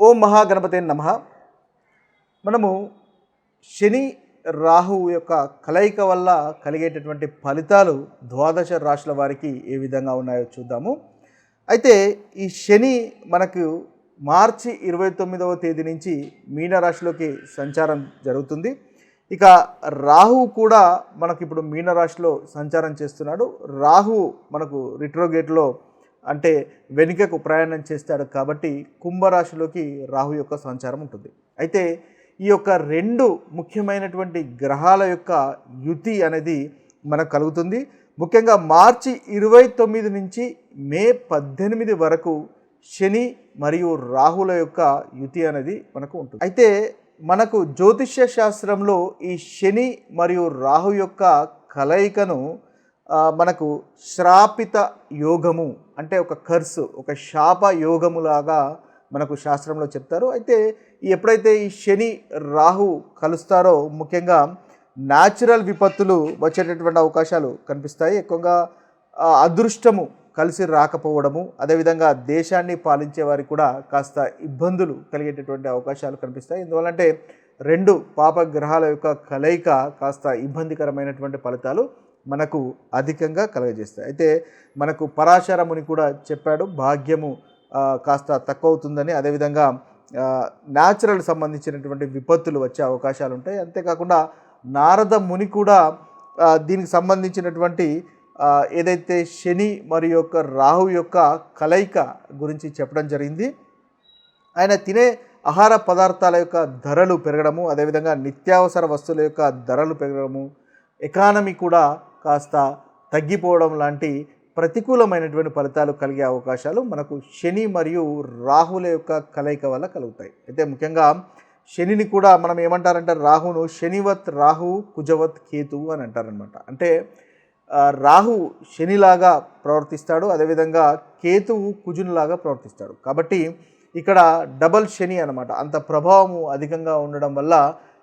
ఓం మహాగణపతే నమ. మనము శని రాహువు యొక్క కలయిక వల్ల కలిగేటటువంటి ఫలితాలు ద్వాదశ రాశుల వారికి ఏ విధంగా ఉన్నాయో చూద్దాము. అయితే ఈ శని మనకు మార్చి ఇరవై తొమ్మిదవ తేదీ నుంచి మీనరాశిలోకి సంచారం జరుగుతుంది. ఇక రాహువు కూడా మనకి ఇప్పుడు మీనరాశిలో సంచారం చేస్తున్నాడు. రాహువు మనకు రిట్రోగేట్లో అంటే వెనుకకు ప్రయాణం చేస్తాడు కాబట్టి కుంభరాశిలోకి రాహు యొక్క సంచారం ఉంటుంది. అయితే ఈ యొక్క రెండు ముఖ్యమైనటువంటి గ్రహాల యొక్క యుతి అనేది మనకు కలుగుతుంది. ముఖ్యంగా మార్చి ఇరవై తొమ్మిది నుంచి మే పద్దెనిమిది వరకు శని మరియు రాహుల యొక్క యుతి అనేది మనకు ఉంటుంది. అయితే మనకు జ్యోతిష్య శాస్త్రంలో ఈ శని మరియు రాహు యొక్క కలయికను మనకు శ్రాపిత యోగము అంటే ఒక కర్సు ఒక శాప యోగములాగా మనకు శాస్త్రంలో చెప్తారు. అయితే ఎప్పుడైతే ఈ శని రాహు కలుస్తారో ముఖ్యంగా న్యాచురల్ విపత్తులు వచ్చేటటువంటి అవకాశాలు కనిపిస్తాయి. ఎక్కువగా అదృష్టము కలిసి రాకపోవడము అదేవిధంగా దేశాన్ని పాలించే వారికి కూడా కాస్త ఇబ్బందులు కలిగేటటువంటి అవకాశాలు కనిపిస్తాయి. ఎందువల్లంటే రెండు పాప గ్రహాల యొక్క కలయిక కాస్త ఇబ్బందికరమైనటువంటి ఫలితాలు మనకు అధికంగా కలగజేస్తాయి. అయితే మనకు పరాశర ముని కూడా చెప్పాడు భాగ్యము కాస్త తక్కువ అవుతుందని అదేవిధంగా న్యాచురల్ సంబంధించినటువంటి విపత్తులు వచ్చే అవకాశాలు ఉంటాయి అంతేకాకుండా నారద ముని కూడా దీనికి సంబంధించినటువంటి ఏదైతే శని మరియు యొక్క రాహు యొక్క కలయిక గురించి చెప్పడం జరిగింది. ఆయన తినే ఆహార పదార్థాల యొక్క ధరలు పెరగడము అదేవిధంగా నిత్యావసర వస్తువుల యొక్క ధరలు పెరగడము ఎకానమీ కూడా కాస్త తగ్గిపోవడం లాంటి ప్రతికూలమైనటువంటి ఫలితాలు కలిగే అవకాశాలు మనకు శని మరియు రాహుల యొక్క కలయిక వల్ల కలుగుతాయి. అయితే ముఖ్యంగా శనిని కూడా మనం ఏమంటారంటే రాహును శనివత్ రాహు కుజవత్ కేతు అని అంటారనమాట అంటే రాహు శనిలాగా ప్రవర్తిస్తాడు అదేవిధంగా కేతువు కుజునిలాగా ప్రవర్తిస్తాడు. కాబట్టి ఇక్కడ డబల్ శని అనమాట అంత ప్రభావము అధికంగా ఉండడం వల్ల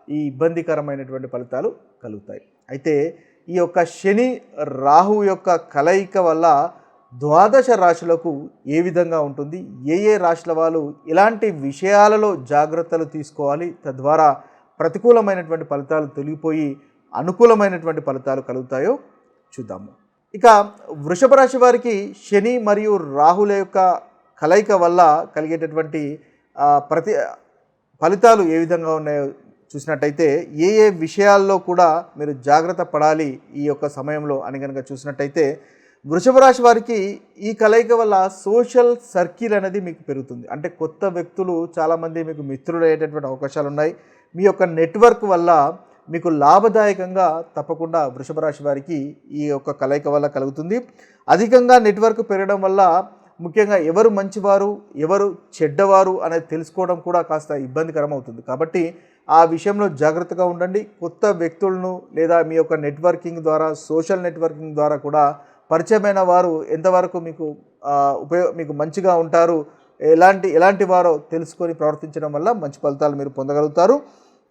ఈ ఇబ్బందికరమైనటువంటి ఫలితాలు కలుగుతాయి. అయితే ఈ యొక్క శని రాహు యొక్క కలయిక వల్ల ద్వాదశ రాశులకు ఏ విధంగా ఉంటుంది? ఏ ఏ రాశుల వాళ్ళు ఎలాంటి విషయాలలో జాగ్రత్తలు తీసుకోవాలి? తద్వారా ప్రతికూలమైనటువంటి ఫలితాలు తొలగిపోయి అనుకూలమైనటువంటి ఫలితాలు కలుగుతాయో చూద్దాము. ఇక వృషభ రాశి వారికి శని మరియు రాహుల యొక్క కలయిక వల్ల కలిగేటటువంటి ప్రతి ఫలితాలు ఏ విధంగా ఉన్నాయో చూసినట్టయితే ఏ ఏ విషయాల్లో కూడా మీరు జాగ్రత్త పడాలి ఈ యొక్క సమయంలో అని కనుక చూసినట్టయితే వృషభ రాశి వారికి ఈ కలయిక వల్ల సోషల్ సర్కిల్ అనేది మీకు పెరుగుతుంది. అంటే కొత్త వ్యక్తులు చాలామంది మీకు మిత్రులు అయ్యేటటువంటి అవకాశాలు ఉన్నాయి. మీ యొక్క నెట్వర్క్ వల్ల మీకు లాభదాయకంగా తప్పకుండా వృషభ రాశి వారికి ఈ యొక్క కలయిక వల్ల కలుగుతుంది. అధికంగా నెట్వర్క్ పెరగడం వల్ల ముఖ్యంగా ఎవరు మంచివారు ఎవరు చెడ్డవారు అనేది తెలుసుకోవడం కూడా కాస్త ఇబ్బందికరం అవుతుంది కాబట్టి ఆ విషయంలో జాగ్రత్తగా ఉండండి. కొత్త వ్యక్తులను లేదా మీ యొక్క నెట్వర్కింగ్ ద్వారా సోషల్ నెట్వర్కింగ్ ద్వారా కూడా పరిచయమైన వారు ఎంతవరకు మీకు ఉపయోగ మీకు మంచిగా ఉంటారు ఎలాంటి ఎలాంటి వారో తెలుసుకొని ప్రవర్తించడం వల్ల మంచి ఫలితాలు మీరు పొందగలుగుతారు.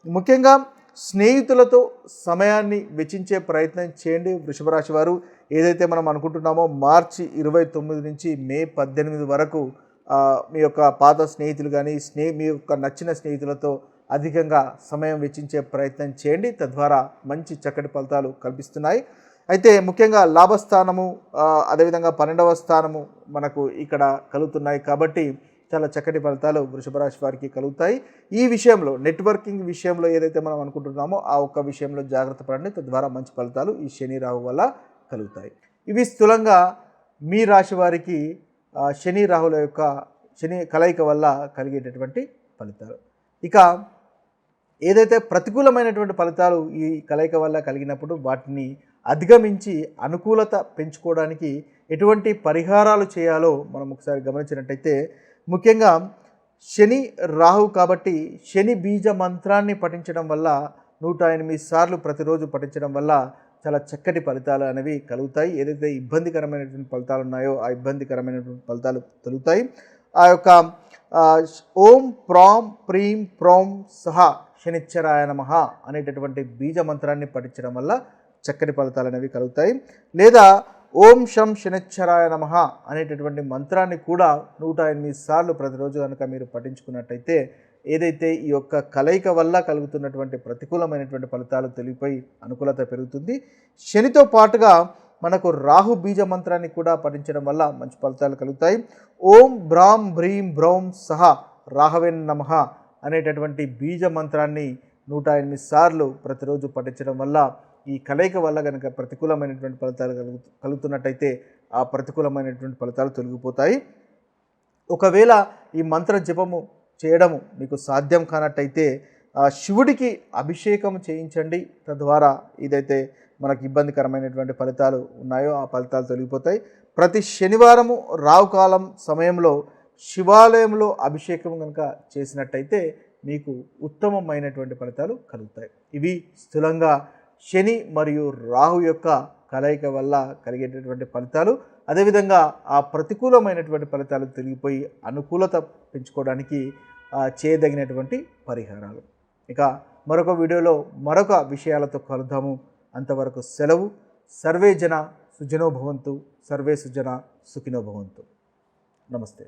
ముఖ్యంగా స్నేహితులతో సమయాన్ని వెచ్చించే ప్రయత్నం చేయండి. వృషభరాశి వారు ఏదైతే మనం అనుకుంటున్నామో మార్చి ఇరవై తొమ్మిది నుంచి మే పద్దెనిమిది వరకు మీ యొక్క పాత స్నేహితులు కానీ స్నే మీ యొక్క నచ్చిన స్నేహితులతో అధికంగా సమయం వెచ్చించే ప్రయత్నం చేయండి. తద్వారా మంచి చక్కటి ఫలితాలు కల్పిస్తున్నాయి. అయితే ముఖ్యంగా లాభస్థానము అదేవిధంగా పన్నెండవ స్థానము మనకు ఇక్కడ కలుగుతున్నాయి కాబట్టి చాలా చక్కటి ఫలితాలు వృషభ రాశి వారికి కలుగుతాయి. ఈ విషయంలో నెట్వర్కింగ్ విషయంలో ఏదైతే మనం అనుకుంటున్నామో ఆ ఒక్క విషయంలో జాగ్రత్త పడండి. తద్వారా మంచి ఫలితాలు ఈ శని రాహు వల్ల కలుగుతాయి. ఇవి స్థూలంగా మీ రాశి వారికి శని రాహుల యొక్క శని కలయిక వల్ల కలిగేటటువంటి ఫలితాలు. ఇక ఏదైతే ప్రతికూలమైనటువంటి ఫలితాలు ఈ కలయిక వల్ల కలిగినప్పుడు వాటిని అధిగమించి అనుకూలత పెంచుకోవడానికి ఎటువంటి పరిహారాలు చేయాలో మనం ఒకసారి గమనించినట్టయితే ముఖ్యంగా శని రాహు కాబట్టి శని బీజ మంత్రాన్ని పఠించడం వల్ల నూట ఎనిమిది సార్లు ప్రతిరోజు పఠించడం వల్ల చాలా చక్కటి ఫలితాలు అనేవి కలుగుతాయి. ఏదైతే ఇబ్బందికరమైనటువంటి ఫలితాలు ఉన్నాయో ఆ ఇబ్బందికరమైనటువంటి ఫలితాలు తొలుగుతాయి. ఆ యొక్క ఓం ప్రాం ప్రీం ప్రోం సహా శనిచ్చరాయ నమః అనేటటువంటి బీజ మంత్రాన్ని పఠించడం వల్ల చక్కటి ఫలితాలు అనేవి కలుగుతాయి. లేదా ఓం శం శనిచ్చరాయ నమ అనేటటువంటి మంత్రాన్ని కూడా నూట ఎనిమిది సార్లు ప్రతిరోజు కనుక మీరు పఠించుకున్నట్టయితే ఏదైతే ఈ యొక్క కలయిక వల్ల కలుగుతున్నటువంటి ప్రతికూలమైనటువంటి ఫలితాలు తెలివిపోయి అనుకూలత పెరుగుతుంది. శనితో పాటుగా మనకు రాహు బీజ మంత్రాన్ని కూడా పఠించడం వల్ల మంచి ఫలితాలు కలుగుతాయి. ఓం భ్రాం భ్రీం భ్రౌం సహ రాహవెన్ నమః అనేటటువంటి బీజ మంత్రాన్ని నూట ఎనిమిది సార్లు ప్రతిరోజు పఠించడం వల్ల ఈ కలయిక వల్ల కనుక ప్రతికూలమైనటువంటి ఫలితాలు కలుగు కలుగుతున్నట్టయితే ఆ ప్రతికూలమైనటువంటి ఫలితాలు తొలగిపోతాయి. ఒకవేళ ఈ మంత్ర జపము చేయడము మీకు సాధ్యం కానట్టయితే ఆ శివుడికి అభిషేకం చేయించండి. తద్వారా ఇదైతే మనకు ఇబ్బందికరమైనటువంటి ఫలితాలు ఉన్నాయో ఆ ఫలితాలు తొలగిపోతాయి. ప్రతి శనివారము రావుకాలం సమయంలో శివాలయంలో అభిషేకం కనుక చేసినట్టయితే మీకు ఉత్తమమైనటువంటి ఫలితాలు కలుగుతాయి. ఇవి స్థూలంగా శని మరియు రాహు యొక్క కలయిక వల్ల కలిగేటటువంటి ఫలితాలు అదేవిధంగా ఆ ప్రతికూలమైనటువంటి ఫలితాలు తిరిగిపోయి అనుకూలత పెంచుకోవడానికి చేయదగినటువంటి పరిహారాలు. ఇక మరొక వీడియోలో మరొక విషయాలతో కలుద్దాము. అంతవరకు సెలవు. సర్వే జన సుజనోభవంతు సర్వే సుజన సుఖినోభవంతు నమస్తే.